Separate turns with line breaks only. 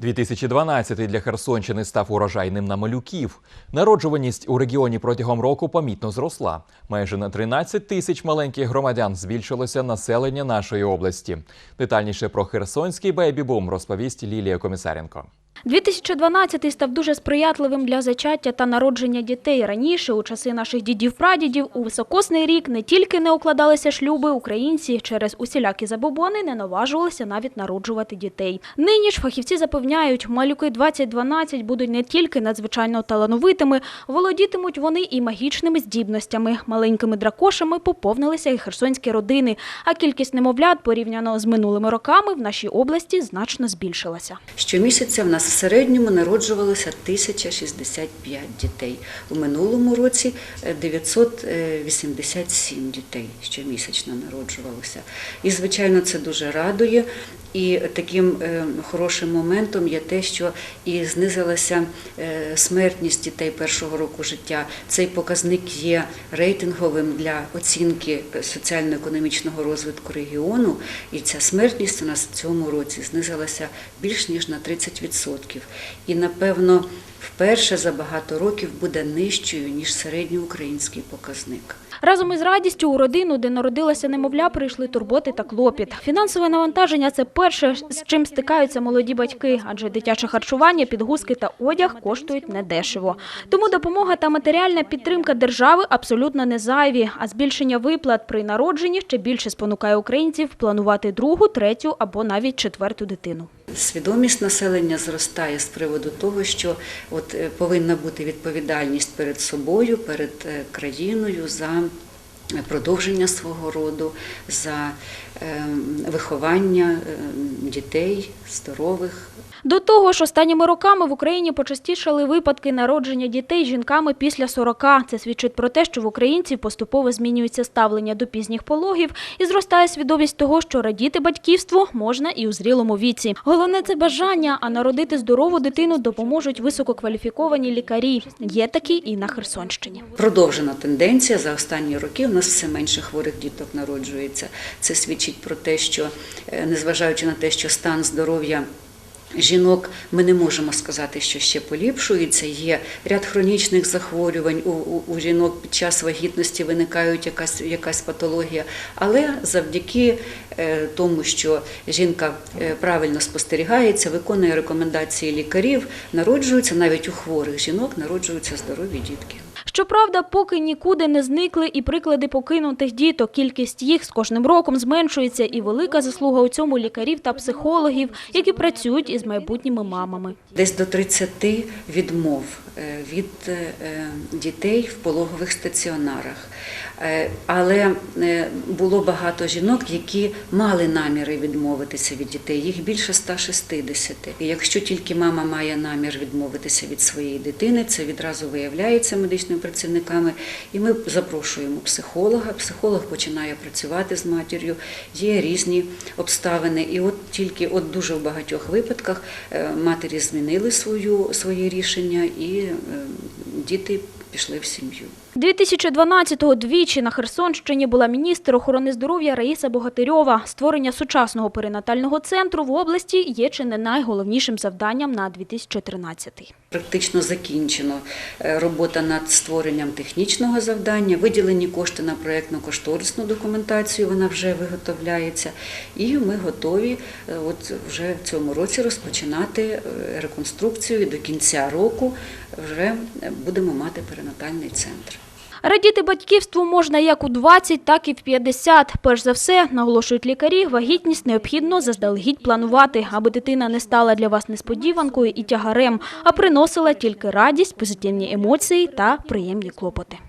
2012 для Херсонщини став урожайним на малюків. Народжуваність у регіоні протягом року помітно зросла. Майже на 13 тисяч маленьких громадян збільшилося населення нашої області. Детальніше про херсонський бейбі-бум розповість Лілія Комісаренко.
2012 став дуже сприятливим для зачаття та народження дітей. Раніше, у часи наших дідів-прадідів, у високосний рік не тільки не укладалися шлюби, українці через усілякі забобони не наважувалися навіть народжувати дітей. Нині ж фахівці запевняють, малюки 2012 будуть не тільки надзвичайно талановитими, володітимуть вони і магічними здібностями. Маленькими дракошами поповнилися і херсонські родини, а кількість немовлят порівняно з минулими роками в нашій області значно збільшилася.
Щомісяця в нас в середньому народжувалося 1065 дітей. У минулому році е, 987 дітей щомісячно народжувалося. І, звичайно, це дуже радує. І таким е, хорошим моментом є те, що і знизилася е, смертність дітей першого року життя. Цей показник є рейтинговим для оцінки соціально-економічного розвитку регіону. І ця смертність у нас в цьому році знизилася більш ніж на 30%. І, напевно, вперше за багато років буде нижчою, ніж середньоукраїнський показник.
Разом із радістю у родину, де народилася немовля, прийшли турботи та клопіт. Фінансове навантаження – це перше, з чим стикаються молоді батьки, адже дитяче харчування, підгузки та одяг коштують недешево. Тому допомога та матеріальна підтримка держави абсолютно не зайві, а збільшення виплат при народженні ще більше спонукає українців планувати другу, третю або навіть четверту дитину.
Свідомість населення зростає з приводу того, що от е, повинна бути відповідальність перед собою, перед е, країною за продовження свого роду, за е, виховання е, дітей здорових,
До того ж, останніми роками в Україні почастішали випадки народження дітей жінками після 40. Це свідчить про те, що в українців поступово змінюється ставлення до пізніх пологів і зростає свідомість того, що радіти батьківству можна і у зрілому віці. Головне це бажання, а народити здорову дитину допоможуть висококваліфіковані лікарі. Є такі і на Херсонщині.
Продовжена тенденція за останні роки. Нас все менше хворих діток народжується. Це свідчить про те, що е, незважаючи на те, що стан здоров'я. Жінок ми не можемо сказати, що ще поліпшується. Є ряд хронічних захворювань у, у, у жінок під час вагітності виникають якась, якась патологія. Але завдяки е, тому, що жінка е, правильно спостерігається, виконує рекомендації лікарів, народжуються навіть у хворих жінок, народжуються здорові дітки.
Щоправда, поки нікуди не зникли і приклади покинутих діток, кількість їх з кожним роком зменшується, і велика заслуга у цьому лікарів та психологів, які працюють із майбутніми мамами.
Десь до 30 відмов е, від е, дітей в пологових стаціонарах. Е, Але було багато жінок, які мали наміри відмовитися від дітей. Їх більше 160. І якщо тільки мама має намір відмовитися від своєї дитини, це відразу виявляється медичними працівниками. І ми запрошуємо психолога. Психолог починає працювати з матір'ю. Є різні обставини. І от тільки от дуже в багатьох випадках е, матері змінили свою, своє рішення і е, діти пішли в сім'ю.
2012-го двічі на Херсонщині була міністр охорони здоров'я Раїса Богатирьова. Створення сучасного перинатального центру в області є чи не найголовнішим завданням на 2013-й.
Практично закінчено е, робота над створенням технічного завдання, виділені кошти на проєктно-кошторисну документацію, вона вже виготовляється. І ми готові е, от вже в цьому році розпочинати е, реконструкцію і до кінця року вже будемо мати перинатальний центр.
Радіти батьківству можна як у 20, так і в 50. Перш за все, наголошують лікарі, вагітність необхідно заздалегідь планувати, аби дитина не стала для вас несподіванкою і тягарем, а приносила тільки радість, позитивні емоції та приємні клопоти.